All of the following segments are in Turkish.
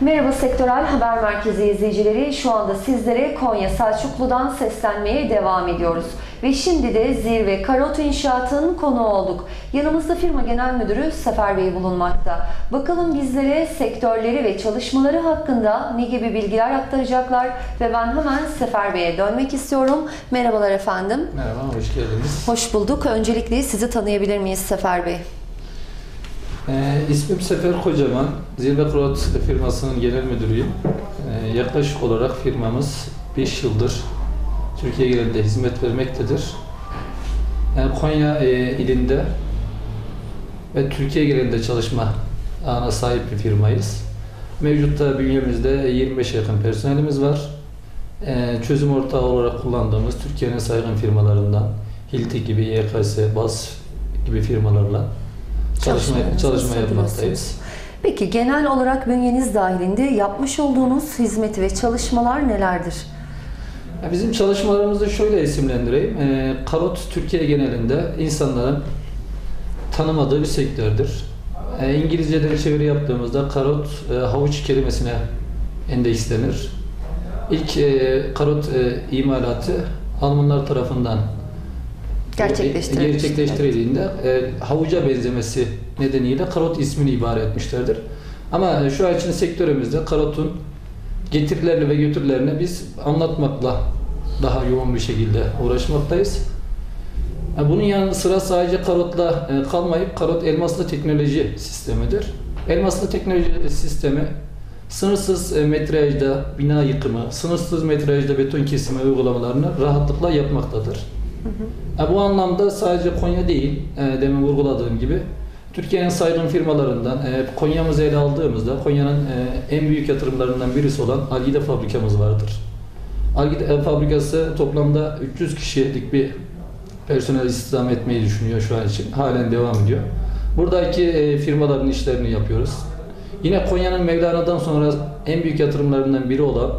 Merhaba Sektörel Haber Merkezi izleyicileri. Şu anda sizlere Konya Selçuklu'dan seslenmeye devam ediyoruz. Ve şimdi de Zirve Karot İnşaat'ın konu olduk. Yanımızda firma genel müdürü Sefer Bey bulunmakta. Bakalım bizlere sektörleri ve çalışmaları hakkında ne gibi bilgiler aktaracaklar ve ben hemen Sefer Bey'e dönmek istiyorum. Merhabalar efendim. Merhaba, hoş geldiniz. Hoş bulduk. Öncelikle sizi tanıyabilir miyiz Sefer Bey? Ee, ismim Sefer Kocaman, Zirve Krot firmasının genel müdürüyüm. Ee, yaklaşık olarak firmamız 5 yıldır Türkiye genelinde hizmet vermektedir. Yani Konya e, ilinde ve Türkiye genelinde çalışma ağına sahip bir firmayız. Mevcutta bünyemizde 25'e yakın personelimiz var. Ee, çözüm ortağı olarak kullandığımız Türkiye'nin saygın firmalarından Hilti gibi, YKS, BAS gibi firmalarla çalışma, çalışma yapmaktayız. Peki genel olarak bünyeniz dahilinde yapmış olduğunuz hizmet ve çalışmalar nelerdir? Ya Bizim çalışmalarımızı şöyle isimlendireyim. Ee, karot Türkiye genelinde insanların tanımadığı bir sektördür. Ee, İngilizceden çeviri yaptığımızda karot e, havuç kelimesine endekslenir. İlk e, karot e, imalatı Almanlar tarafından Gerçekleştirilmiş. gerçekleştirildiğinde e, havuca benzemesi nedeniyle karot ismini ibare etmişlerdir. Ama şu an için sektörümüzde karotun getirilerini ve götürülerini biz anlatmakla daha yoğun bir şekilde uğraşmaktayız. E, Bunun yanı sıra sadece karotla e, kalmayıp karot elmaslı teknoloji sistemidir. Elmaslı teknoloji sistemi sınırsız e, metrajda bina yıkımı, sınırsız metrajda beton kesimi uygulamalarını rahatlıkla yapmaktadır. E, Bu anlamda sadece Konya değil, e, demin vurguladığım gibi Türkiye'nin saygın firmalarından e, Konya'mızı ele aldığımızda Konya'nın e, en büyük yatırımlarından birisi olan Algida fabrikamız vardır. Algida e, fabrikası toplamda 300 kişilik bir personel istihdam etmeyi düşünüyor şu an için. Halen devam ediyor. Buradaki e, firmaların işlerini yapıyoruz. Yine Konya'nın Mevlana'dan sonra en büyük yatırımlarından biri olan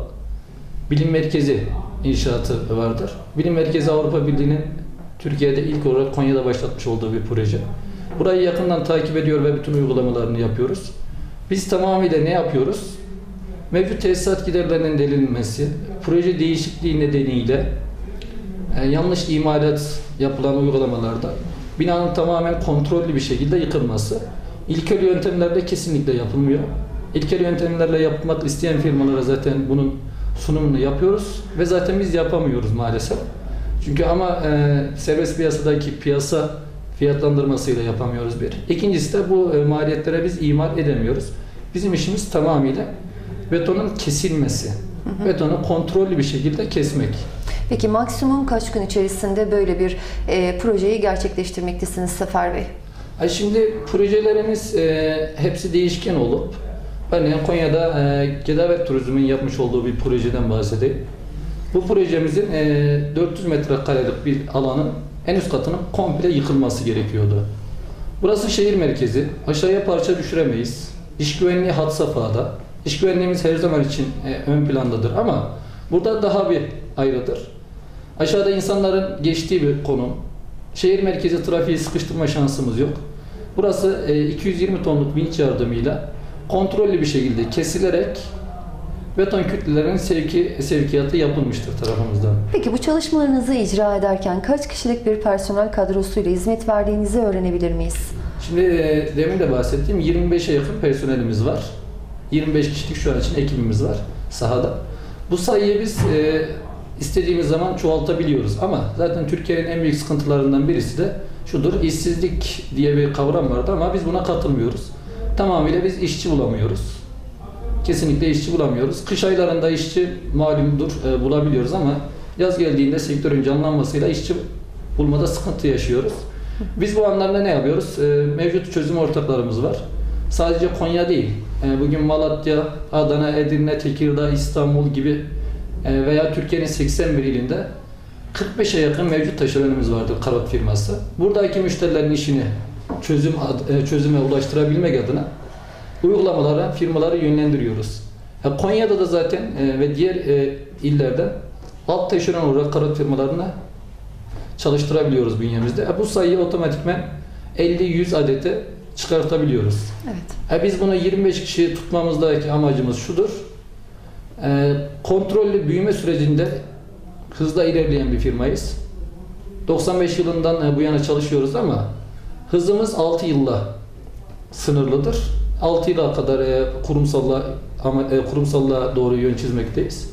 Bilim Merkezi inşaatı vardır. Bilim Merkezi Avrupa Birliği'nin Türkiye'de ilk olarak Konya'da başlatmış olduğu bir proje. Burayı yakından takip ediyor ve bütün uygulamalarını yapıyoruz. Biz tamamıyla ne yapıyoruz? Mevcut tesisat giderlerinin delinmesi, proje değişikliği nedeniyle e, yanlış imalat yapılan uygulamalarda binanın tamamen kontrollü bir şekilde yıkılması. İlkel yöntemlerle kesinlikle yapılmıyor. İlkel yöntemlerle yapmak isteyen firmalara zaten bunun sunumunu yapıyoruz ve zaten biz yapamıyoruz maalesef. Çünkü ama e, serbest piyasadaki piyasa fiyatlandırmasıyla yapamıyoruz bir. İkincisi de bu e, maliyetlere biz imal edemiyoruz. Bizim işimiz tamamıyla betonun kesilmesi. Betonu kontrollü bir şekilde kesmek. Peki maksimum kaç gün içerisinde böyle bir e, projeyi gerçekleştirmektesiniz Sefer Bey? Ay şimdi projelerimiz e, hepsi değişken olup örneğin Konya'da e, Gedavet Turizm'in yapmış olduğu bir projeden bahsedeyim. Bu projemizin e, 400 metrekarelik bir alanın en üst katının komple yıkılması gerekiyordu. Burası şehir merkezi. Aşağıya parça düşüremeyiz. İş güvenliği had safhada. İş güvenliğimiz her zaman için e, ön plandadır ama burada daha bir ayrıdır. Aşağıda insanların geçtiği bir konum. Şehir merkezi trafiği sıkıştırma şansımız yok. Burası e, 220 tonluk vinç yardımıyla kontrollü bir şekilde kesilerek beton kütlelerinin sevki, sevkiyatı yapılmıştır tarafımızdan. Peki bu çalışmalarınızı icra ederken kaç kişilik bir personel kadrosuyla hizmet verdiğinizi öğrenebilir miyiz? Şimdi e, demin de bahsettiğim 25'e yakın personelimiz var. 25 kişilik şu an için ekibimiz var sahada. Bu sayıyı biz e, istediğimiz zaman çoğaltabiliyoruz ama zaten Türkiye'nin en büyük sıkıntılarından birisi de şudur, işsizlik diye bir kavram vardı ama biz buna katılmıyoruz. Tamamıyla biz işçi bulamıyoruz. Kesinlikle işçi bulamıyoruz. Kış aylarında işçi malumdur e, bulabiliyoruz ama yaz geldiğinde sektörün canlanmasıyla işçi bulmada sıkıntı yaşıyoruz. Biz bu anlamda ne yapıyoruz? E, mevcut çözüm ortaklarımız var. Sadece Konya değil. E, bugün Malatya, Adana, Edirne, Tekirdağ, İstanbul gibi e, veya Türkiye'nin 81 ilinde 45'e yakın mevcut taşeronumuz vardır karot firması. Buradaki müşterilerin işini çözüm e, çözüme ulaştırabilmek adına uygulamalara, firmaları yönlendiriyoruz. E, Konya'da da zaten e, ve diğer illerde alt taşeron olarak karot firmalarına çalıştırabiliyoruz bünyemizde. Bu sayıyı otomatikmen 50-100 adete çıkartabiliyoruz. Evet. E biz bunu 25 kişi tutmamızdaki amacımız şudur. E, kontrollü büyüme sürecinde hızla ilerleyen bir firmayız. 95 yılından bu yana çalışıyoruz ama hızımız 6 yılla sınırlıdır. 6 yıla kadar e, kurumsalla ama e, kurumsalla doğru yön çizmekteyiz.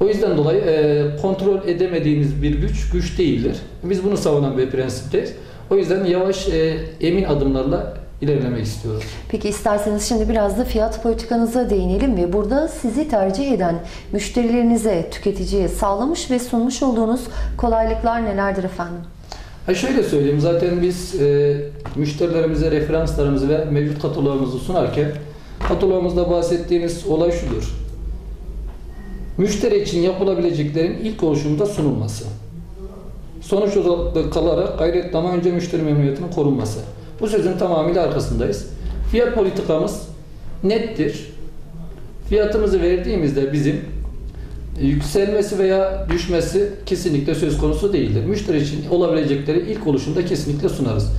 O yüzden dolayı e, kontrol edemediğiniz bir güç güç değildir. Biz bunu savunan bir prensipteyiz. O yüzden yavaş e, emin adımlarla ilerlemek istiyoruz. Peki isterseniz şimdi biraz da fiyat politikanıza değinelim ve burada sizi tercih eden müşterilerinize, tüketiciye sağlamış ve sunmuş olduğunuz kolaylıklar nelerdir efendim? Ha şöyle söyleyeyim zaten biz e, müşterilerimize referanslarımızı ve mevcut kataloğumuzu sunarken kataloğumuzda bahsettiğimiz olay şudur. Müşteri için yapılabileceklerin ilk oluşumda sunulması. Sonuç odaklı kalarak gayret ama önce müşteri memnuniyetinin korunması. Bu sözün tamamıyla arkasındayız. Fiyat politikamız nettir. Fiyatımızı verdiğimizde bizim yükselmesi veya düşmesi kesinlikle söz konusu değildir. Müşteri için olabilecekleri ilk oluşumda kesinlikle sunarız.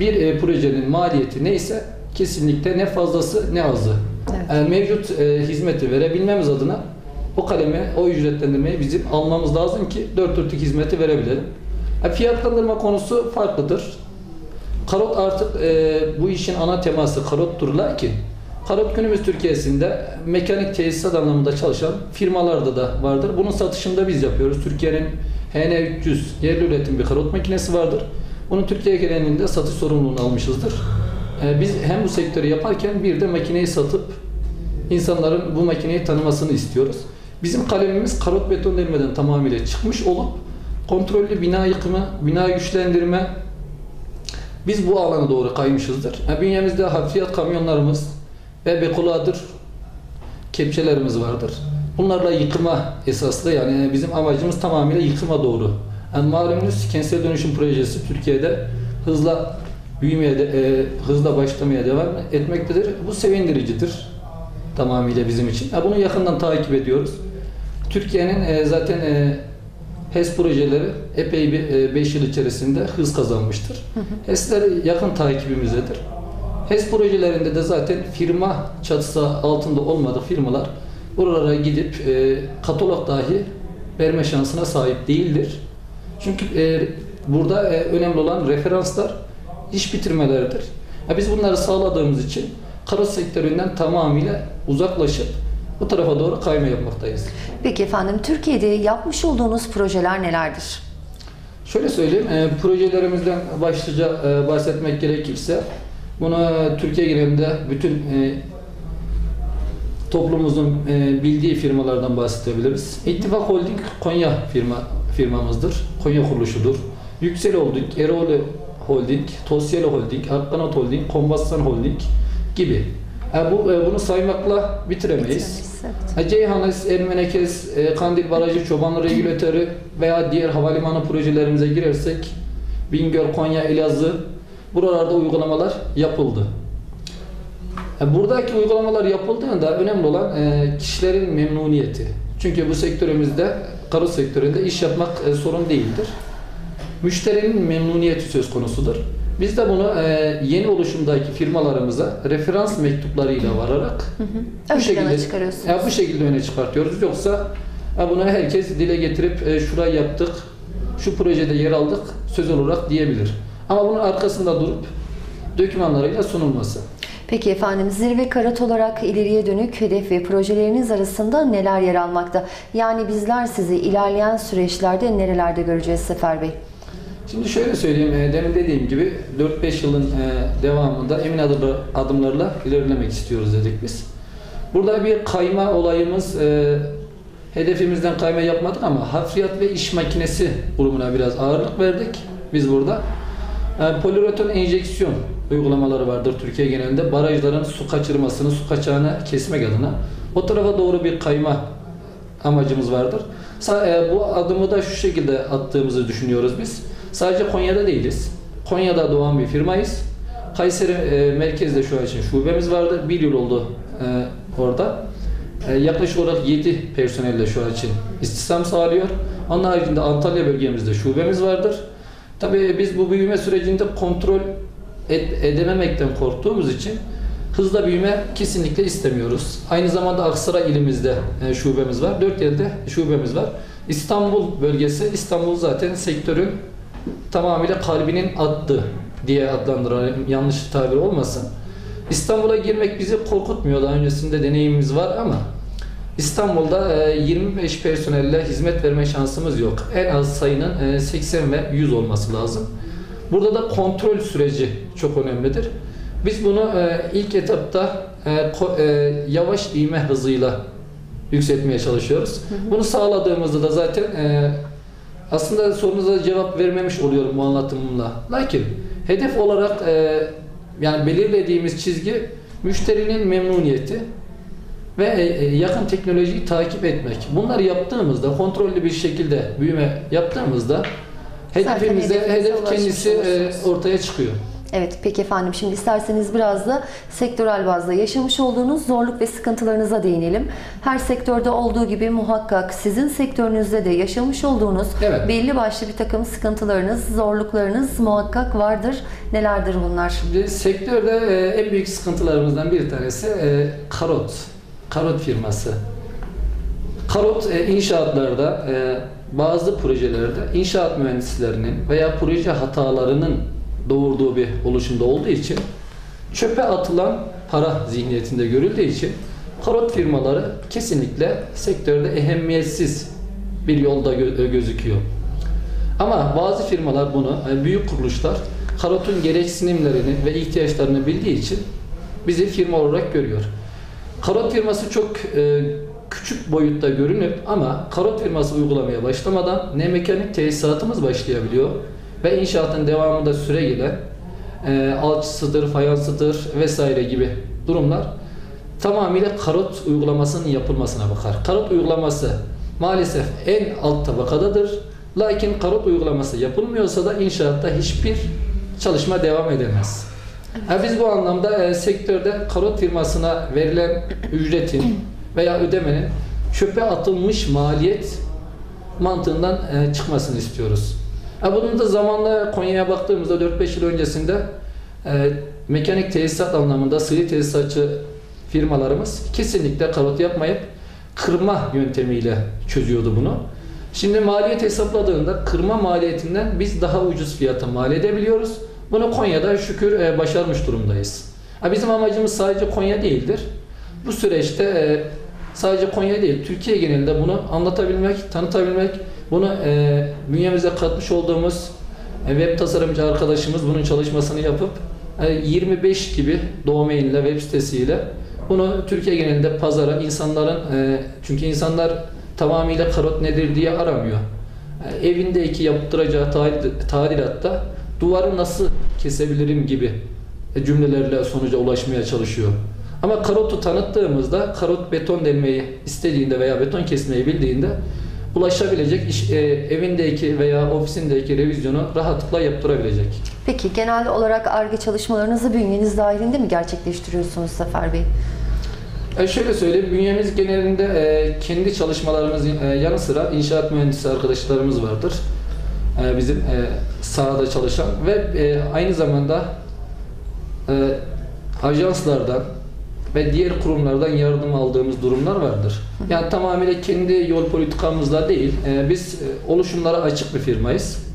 Bir e, projenin maliyeti neyse kesinlikle ne fazlası ne azı. Evet. Yani mevcut e, hizmeti verebilmemiz adına o kalemi, o ücretlendirmeyi bizim almamız lazım ki dört dörtlük hizmeti verebilelim. E, fiyatlandırma konusu farklıdır. Karot artık e, bu işin ana teması karottur lakin karot günümüz Türkiye'sinde mekanik tesisat anlamında çalışan firmalarda da vardır. Bunun satışını da biz yapıyoruz. Türkiye'nin HN300 yerli üretim bir karot makinesi vardır. Bunun Türkiye genelinde satış sorumluluğunu almışızdır. E, biz hem bu sektörü yaparken bir de makineyi satıp insanların bu makineyi tanımasını istiyoruz. Bizim kalemimiz karot beton delmeden tamamıyla çıkmış olup kontrollü bina yıkımı, bina güçlendirme, biz bu alana doğru kaymışızdır. Yani bünyemizde hafriyat kamyonlarımız ve bekoladır kepçelerimiz vardır. Bunlarla yıkıma esaslı yani bizim amacımız tamamıyla yıkıma doğru. Yani malumunuz kentsel dönüşüm projesi Türkiye'de hızla büyümeye de, e, hızla başlamaya devam etmektedir. Bu sevindiricidir tamamıyla bizim için. Yani bunu yakından takip ediyoruz. Türkiye'nin e, zaten e, HES projeleri epey bir 5 yıl içerisinde hız kazanmıştır. HES'ler yakın takibimizdedir. HES projelerinde de zaten firma çatısı altında olmadık firmalar buralara gidip e, katalog dahi verme şansına sahip değildir. Çünkü e, burada e, önemli olan referanslar iş bitirmeleridir. Ya biz bunları sağladığımız için karot sektöründen tamamıyla uzaklaşıp bu tarafa doğru kayma yapmaktayız. Peki efendim Türkiye'de yapmış olduğunuz projeler nelerdir? Şöyle söyleyeyim, e, projelerimizden başlıca e, bahsetmek gerekirse bunu Türkiye genelinde bütün e, toplumumuzun e, bildiği firmalardan bahsedebiliriz. İttifak Holding Konya firma firmamızdır. Konya kuruluşudur. Yüksel Holding, Erol Holding, Tosyeli Holding, Akkanat Holding, Kombassan Holding gibi. E, bu e, bunu saymakla bitiremeyiz. Bitiremeyiz. E, Ceyhanes, Ermenekes, e, Kandil Barajı, Çobanlı Regülatörü veya diğer havalimanı projelerimize girersek Bingöl, Konya, Elazığ buralarda uygulamalar yapıldı. E, Buradaki uygulamalar yapıldığında önemli olan e, kişilerin memnuniyeti. Çünkü bu sektörümüzde, karot sektöründe iş yapmak e, sorun değildir. Müşterinin memnuniyeti söz konusudur. Biz de bunu e, yeni oluşumdaki firmalarımıza referans mektuplarıyla vararak Ön plana çıkarıyorsunuz. ya bu şekilde öne çıkartıyoruz. Yoksa bunu herkes dile getirip e, şurayı yaptık, şu projede yer aldık söz olarak diyebilir. Ama bunun arkasında durup dokümanlarıyla sunulması. Peki efendim zirve karot olarak ileriye dönük hedef ve projeleriniz arasında neler yer almakta? Yani bizler sizi ilerleyen süreçlerde nerelerde göreceğiz Sefer Bey? Şimdi şöyle söyleyeyim, e, demin dediğim gibi 4-5 yılın e, devamında emin adımlar- adımlarla ilerlemek istiyoruz dedik biz. Burada bir kayma olayımız, e, hedefimizden kayma yapmadık ama hafriyat ve iş makinesi grubuna biraz ağırlık verdik biz burada. E, Poliüretan enjeksiyon uygulamaları vardır Türkiye genelinde. Barajların su kaçırmasını, su kaçağını kesmek adına. O tarafa doğru bir kayma amacımız vardır. E, bu adımı da şu şekilde attığımızı düşünüyoruz biz. Sadece Konya'da değiliz. Konya'da doğan bir firmayız. Kayseri e, merkezde şu an için şubemiz vardı. Bir yıl oldu orada. Yaklaşık olarak 7 personelle şu an için istihdam sağlıyor. Onun haricinde Antalya bölgemizde şubemiz vardır. Tabii biz bu büyüme sürecinde kontrol ed- edememekten korktuğumuz için hızla büyüme kesinlikle istemiyoruz. Aynı zamanda Aksaray ilimizde e, şubemiz var. Dört yerde şubemiz var. İstanbul bölgesi, İstanbul zaten sektörün tamamıyla kalbinin attığı diye adlandıralım. Yanlış tabir olmasın. İstanbul'a girmek bizi korkutmuyor. Daha öncesinde deneyimimiz var ama İstanbul'da e, 25 personelle hizmet verme şansımız yok. En az sayının e, 80 ve 100 olması lazım. Burada da kontrol süreci çok önemlidir. Biz bunu e, ilk etapta e, e, yavaş ivme hızıyla yükseltmeye çalışıyoruz. Bunu sağladığımızda da zaten e, aslında sorunuza cevap vermemiş oluyorum bu anlatımımla. Lakin hedef olarak e, yani belirlediğimiz çizgi müşterinin memnuniyeti ve e, e, yakın teknolojiyi takip etmek. Bunları yaptığımızda kontrollü bir şekilde büyüme yaptığımızda hedefimize hedef kendisi e, ortaya çıkıyor. Evet peki efendim şimdi isterseniz biraz da sektörel bazda yaşamış olduğunuz zorluk ve sıkıntılarınıza değinelim. Her sektörde olduğu gibi muhakkak sizin sektörünüzde de yaşamış olduğunuz Evet. belli başlı bir takım sıkıntılarınız, zorluklarınız muhakkak vardır. Nelerdir bunlar? Şimdi sektörde en büyük sıkıntılarımızdan bir tanesi karot. Karot firması. Karot e, inşaatlarda e, bazı projelerde inşaat mühendislerinin veya proje hatalarının doğurduğu bir oluşumda olduğu için çöpe atılan para zihniyetinde görüldüğü için karot firmaları kesinlikle sektörde ehemmiyetsiz bir yolda gö- gözüküyor. Ama bazı firmalar bunu, yani büyük kuruluşlar karotun gereksinimlerini ve ihtiyaçlarını bildiği için bizi firma olarak görüyor. Karot firması çok e, küçük boyutta görünüp ama karot firması uygulamaya başlamadan ne mekanik tesisatımız başlayabiliyor ve inşaatın devamında süre gelen e, alçısıdır, fayansıdır vesaire gibi durumlar tamamıyla karot uygulamasının yapılmasına bakar. Karot uygulaması maalesef en alt tabakadadır. Lakin karot uygulaması yapılmıyorsa da inşaatta hiçbir çalışma devam edemez. Ha, biz bu anlamda e, sektörde karot firmasına verilen ücretin veya ödemenin çöpe atılmış maliyet mantığından e, çıkmasını istiyoruz. Ha, bunun da zamanla Konya'ya baktığımızda 4-5 yıl öncesinde e, mekanik tesisat anlamında sıvı tesisatçı firmalarımız kesinlikle karot yapmayıp kırma yöntemiyle çözüyordu bunu. Şimdi maliyet hesapladığında kırma maliyetinden biz daha ucuz fiyata mal edebiliyoruz. Bunu Konya'da şükür e, başarmış durumdayız. Bizim amacımız sadece Konya değildir. Bu süreçte e, sadece Konya değil, Türkiye genelinde bunu anlatabilmek, tanıtabilmek, bunu e, bünyemize katmış olduğumuz web tasarımcı arkadaşımız bunun çalışmasını yapıp e, 25 gibi domainle, web sitesiyle bunu Türkiye genelinde pazara insanların çünkü insanlar tamamıyla karot nedir diye aramıyor. Evindeki yaptıracağı tadil- tadilatta duvarı nasıl kesebilirim gibi e, cümlelerle sonuca ulaşmaya çalışıyor. Ama karotu tanıttığımızda karot beton delmeyi istediğinde veya beton kesmeyi bildiğinde ulaşabilecek iş, e, evindeki veya ofisindeki revizyonu rahatlıkla yaptırabilecek. Peki genel olarak ARGE çalışmalarınızı bünyeniz dahilinde mi gerçekleştiriyorsunuz Zafer Bey? E şöyle söyleyeyim, bünyemiz genelinde e, kendi çalışmalarımızın e, yanı sıra inşaat mühendisi arkadaşlarımız vardır. E, bizim e, sahada çalışan ve e, aynı zamanda e, ajanslardan ve diğer kurumlardan yardım aldığımız durumlar vardır. Yani tamamıyla kendi yol politikamızla değil, e, biz e, oluşumlara açık bir firmayız.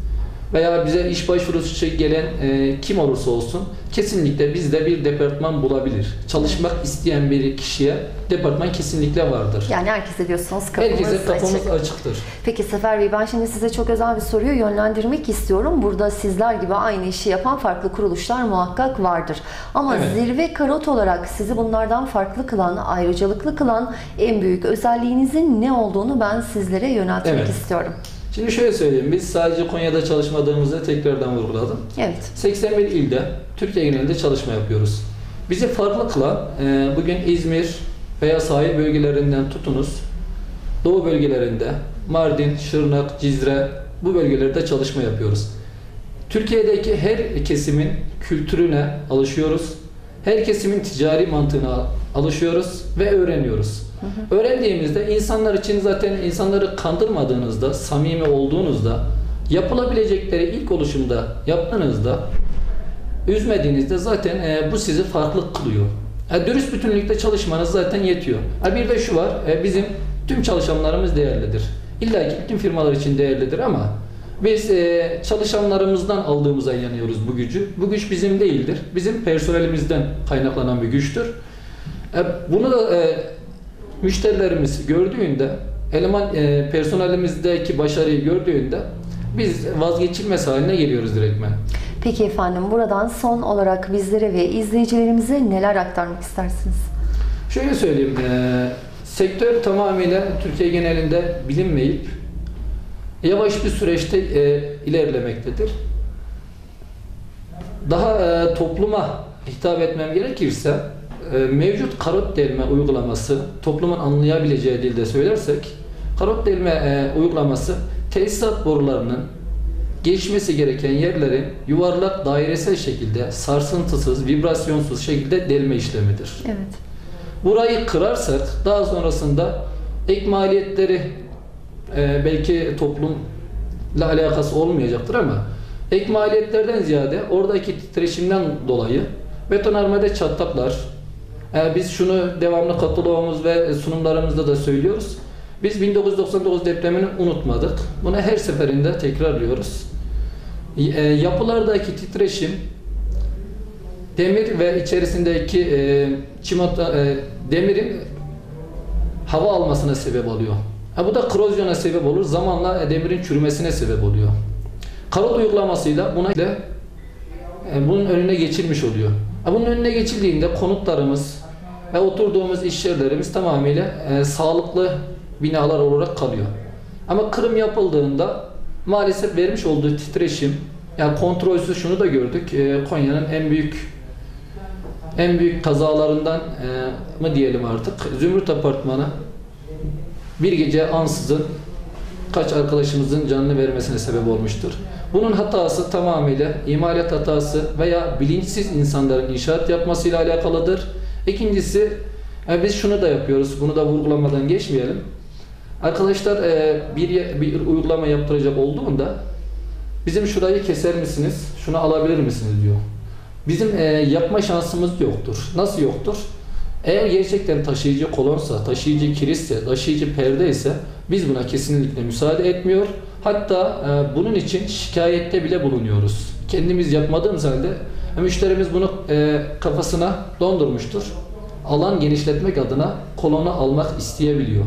Veya bize iş başvurusu gelen e, kim olursa olsun kesinlikle bizde bir departman bulabilir. Çalışmak isteyen bir kişiye departman kesinlikle vardır. Yani herkese diyorsunuz kapımız Herkese kapımız açık. açıktır. Peki Sefer Bey ben şimdi size çok özel bir soruyu yönlendirmek istiyorum. Burada sizler gibi aynı işi yapan farklı kuruluşlar muhakkak vardır. Ama Evet. zirve karot olarak sizi bunlardan farklı kılan, ayrıcalıklı kılan en büyük özelliğinizin ne olduğunu ben sizlere yöneltmek Evet. istiyorum. Şimdi şöyle söyleyeyim, biz sadece Konya'da çalışmadığımızı tekrardan vurguladım. Evet. 81 ilde, Türkiye genelinde çalışma yapıyoruz. Bizi farklı kılan, e, bugün İzmir veya sahil bölgelerinden tutunuz, Doğu bölgelerinde, Mardin, Şırnak, Cizre, bu bölgelerde çalışma yapıyoruz. Türkiye'deki her kesimin kültürüne alışıyoruz. Her kesimin ticari mantığına alışıyoruz ve öğreniyoruz. Öğrendiğimizde insanlar için zaten insanları kandırmadığınızda, samimi olduğunuzda, yapılabilecekleri ilk oluşumda yaptığınızda üzmediğinizde zaten e, bu sizi farklı kılıyor. E, dürüst bütünlükte çalışmanız zaten yetiyor. E, bir de şu var, e, bizim tüm çalışanlarımız değerlidir. İlla ki bütün firmalar için değerlidir ama biz e, çalışanlarımızdan aldığımıza inanıyoruz bu gücü. Bu güç bizim değildir. Bizim personelimizden kaynaklanan bir güçtür. E, bunu da e, müşterilerimiz gördüğünde, eleman e, personelimizdeki başarıyı gördüğünde biz vazgeçilmez haline geliyoruz direktmen. Peki efendim buradan son olarak bizlere ve izleyicilerimize neler aktarmak istersiniz? Şöyle söyleyeyim, e, sektör tamamıyla Türkiye genelinde bilinmeyip yavaş bir süreçte e, ilerlemektedir. Daha e, topluma hitap etmem gerekirse mevcut karot delme uygulaması toplumun anlayabileceği dilde söylersek karot delme e, uygulaması tesisat borularının geçmesi gereken yerlerin yuvarlak dairesel şekilde sarsıntısız, vibrasyonsuz şekilde delme işlemidir. Evet. Burayı kırarsak daha sonrasında ek maliyetleri e, belki toplumla alakası olmayacaktır ama ek maliyetlerden ziyade oradaki titreşimden dolayı betonarmede çatlaklar e, biz şunu devamlı kataloğumuz ve sunumlarımızda da söylüyoruz. Biz 1999 depremini unutmadık. Bunu her seferinde tekrarlıyoruz. E, yapılardaki titreşim demir ve içerisindeki e, çimento e, demirin hava almasına sebep oluyor. Ha, bu da korozyona sebep olur. Zamanla e, demirin çürümesine sebep oluyor. Karot uygulamasıyla buna ile bunun önüne geçilmiş oluyor. Ha, bunun önüne geçildiğinde konutlarımız ve oturduğumuz iş yerlerimiz tamamıyla e, sağlıklı binalar olarak kalıyor. Ama kırım yapıldığında maalesef vermiş olduğu titreşim yani kontrolsüz şunu da gördük. E, Konya'nın en büyük en büyük kazalarından e, mı diyelim artık Zümrüt Apartmanı bir gece ansızın kaç arkadaşımızın canını vermesine sebep olmuştur. Bunun hatası tamamıyla imalat hatası veya bilinçsiz insanların inşaat yapmasıyla alakalıdır. İkincisi e, biz şunu da yapıyoruz. Bunu da vurgulamadan geçmeyelim. Arkadaşlar e, bir, bir uygulama yaptıracak olduğunda bizim şurayı keser misiniz? Şunu alabilir misiniz diyor. Bizim e, yapma şansımız yoktur. Nasıl yoktur? Eğer gerçekten taşıyıcı kolonsa, taşıyıcı kirisse, taşıyıcı perde ise biz buna kesinlikle müsaade etmiyor. Hatta e, bunun için şikayette bile bulunuyoruz. Kendimiz yapmadığımız halde müşterimiz bunu e, kafasına dondurmuştur. Alan genişletmek adına kolonu almak isteyebiliyor.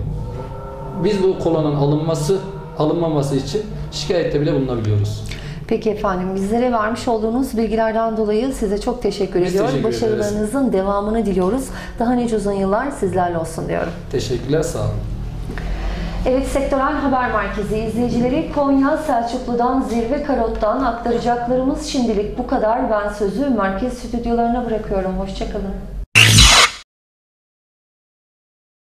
Biz bu kolonun alınması, alınmaması için şikayette bile bulunabiliyoruz. Peki efendim bizlere vermiş olduğunuz bilgilerden dolayı size çok teşekkür Biz ediyorum. teşekkür ederiz. Başarılarınızın devamını diliyoruz. Daha nice uzun yıllar sizlerle olsun diyorum. Teşekkürler, sağ olun. Evet Sektörel Haber Merkezi izleyicileri Konya Selçuklu'dan Zirve Karot'tan aktaracaklarımız şimdilik bu kadar. Ben sözü merkez stüdyolarına bırakıyorum. Hoşçakalın.